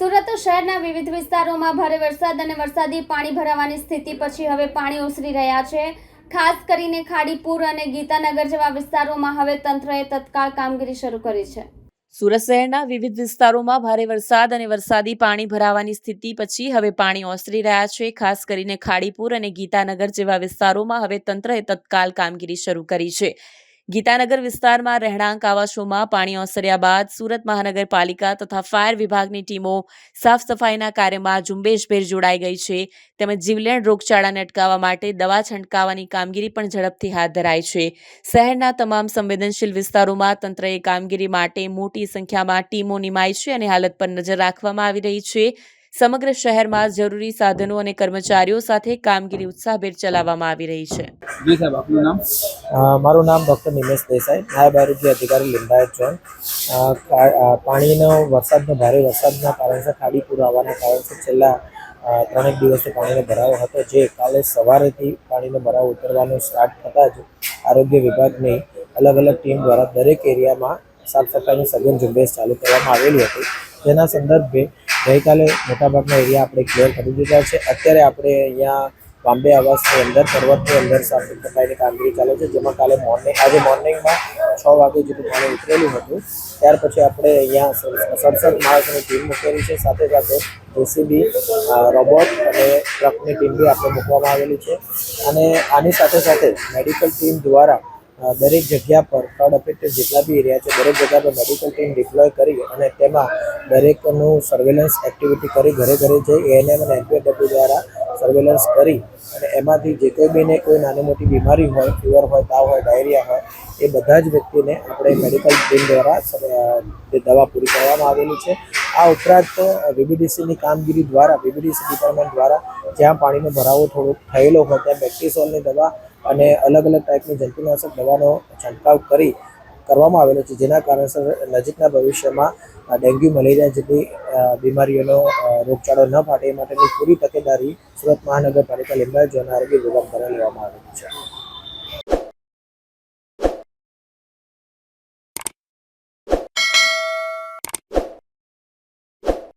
સુરત શહેરના વિવિધ વિસ્તારોમાં ભારે વરસાદ અને વરસાદી પાણી ભરાવાની સ્થિતિ પછી હવે પાણી ઓસરી રહ્યા છે. ખાસ કરીને ખાડીપુર અને ગીતાનગર જેવા વિસ્તારોમાં હવે તંત્રએ તત્કાળ કામગીરી શરૂ કરી છે. સુરત શહેરના વિવિધ વિસ્તારોમાં ભારે વરસાદ અને વરસાદી પાણી ભરાવાની સ્થિતિ પછી હવે પાણી ઓસરી રહ્યા છે. ખાસ કરીને ખાડીપુર અને ગીતાનગર જેવા વિસ્તારોમાં હવે તંત્રએ તત્કાલ કામગીરી શરૂ કરી છે. ગીતાનગર વિસ્તારમાં રહેણાંક આવાસોમાં પાણી ઓસર્યા બાદ સુરત મહાનગરપાલિકા તથા ફાયર વિભાગની ટીમો સાફ સફાઈના કાર્યમાં ઝુંબેશભેર જોડાઈ ગઈ છે. તેમજ જીવલેણ રોગચાળાને અટકાવવા માટે દવા છંટકાવવાની કામગીરી પણ ઝડપથી હાથ ધરાઈ છે. શહેરના તમામ સંવેદનશીલ વિસ્તારોમાં તંત્રએ કામગીરી માટે મોટી સંખ્યામાં ટીમો નિમાઈ છે અને હાલત પર નજર રાખવામાં આવી રહી છે. સમગ્ર શહેરમાં જરૂરી સાધનો અને કર્મચારીઓ સાથે કામગીરી ઉત્સાહભેર ચલાવવામાં આવી રહી છે. જી સાહેબ, આપનું નામ? મારું નામ ડૉક્ટર નિમેશ દેસાઈ નાયબ આરોગ્ય અધિકારી લિંબાયત અ, પાણીનો વરસાદનો ભારે વરસાદના કારણસર ખાડીપુર આવવાના કારણસર છેલ્લા ત્રણેક દિવસથી પાણીનો ભરાવો હતો. જે કાલે સવારેથી પાણીનો ભરાવો ઉતરવાનો સ્ટાર્ટ થતાં જ આરોગ્ય વિભાગની અલગ અલગ ટીમ દ્વારા દરેક એરિયામાં સાફ સફાઈની સઘન ઝુંબેશ ચાલુ કરવામાં આવેલી હતી. જેના સંદર્ભે ગઈકાલે મોટાભાગના એરિયા આપણે ક્લિયર કરી દીધા છે. અત્યારે આપણે અહીંયા બોમ્બે આવાસની અંદર, પર્વતની અંદર સાફ સફાઈની કામગીરી ચાલે છે, જેમાં કાલે મોર્નિંગ આજે મોર્નિંગમાં છ વાગે જેટલું પાણી ઉતરેલું હતું. ત્યાર પછી આપણે અહીંયા સડસઠ માણસોની ટીમ મૂકેલી છે, સાથે સાથે જેસીબી રોબોટ અને ટ્રકની ટીમ બી આપણે મૂકવામાં આવેલી છે. અને આની સાથે સાથે મેડિકલ ટીમ દ્વારા દરેક જગ્યા પર ફ્લડ અફેક્ટેડ જેટલા બી એરિયા છે, દરેક જગ્યા પર મેડિકલ ટીમ ડિપ્લોય કરી અને તેમાં દરેકનું સર્વેલન્સ એક્ટિવિટી કરી ઘરે ઘરે જઈ એએનએમ અને એનપીએડબ્લ્યુ દ્વારા સર્વેલન્સ કરી અને એમાંથી જે કોઈ બીને કોઈ નાની મોટી બીમારી હોય ફીવર હોય, તાવ હોય ડાયરિયા હોય, એ બધા જ વ્યક્તિને આપણે મેડિકલ ટીમ દ્વારા જે દવા પૂરી કરવામાં આવેલી છે. આ ઉપરાંત વીબીડીસીની કામગીરી દ્વારા વીબીડીસી ડિપાર્ટમેન્ટ દ્વારા જ્યાં પાણીનો ભરાવો થોડોક થયેલો હોય, ત્યાં બેક્ટિસોલની દવા અને અલગ અલગ ટાઈપની જંતુનાશક દવાનો છંટકાવ કરી કરવામાં આવેલો છે, જેના કારણસર નજીકના ભવિષ્યમાં ડેન્ગ્યુ, મલેરિયા જેવી બીમારીઓનો રોગચાળો ન ફાટે એ માટેની પૂરી તકેદારી સુરત મહાનગરપાલિકા લિંબાયત ઝોન આરોગ્ય વિભાગ દ્વારા લેવામાં આવેલી છે.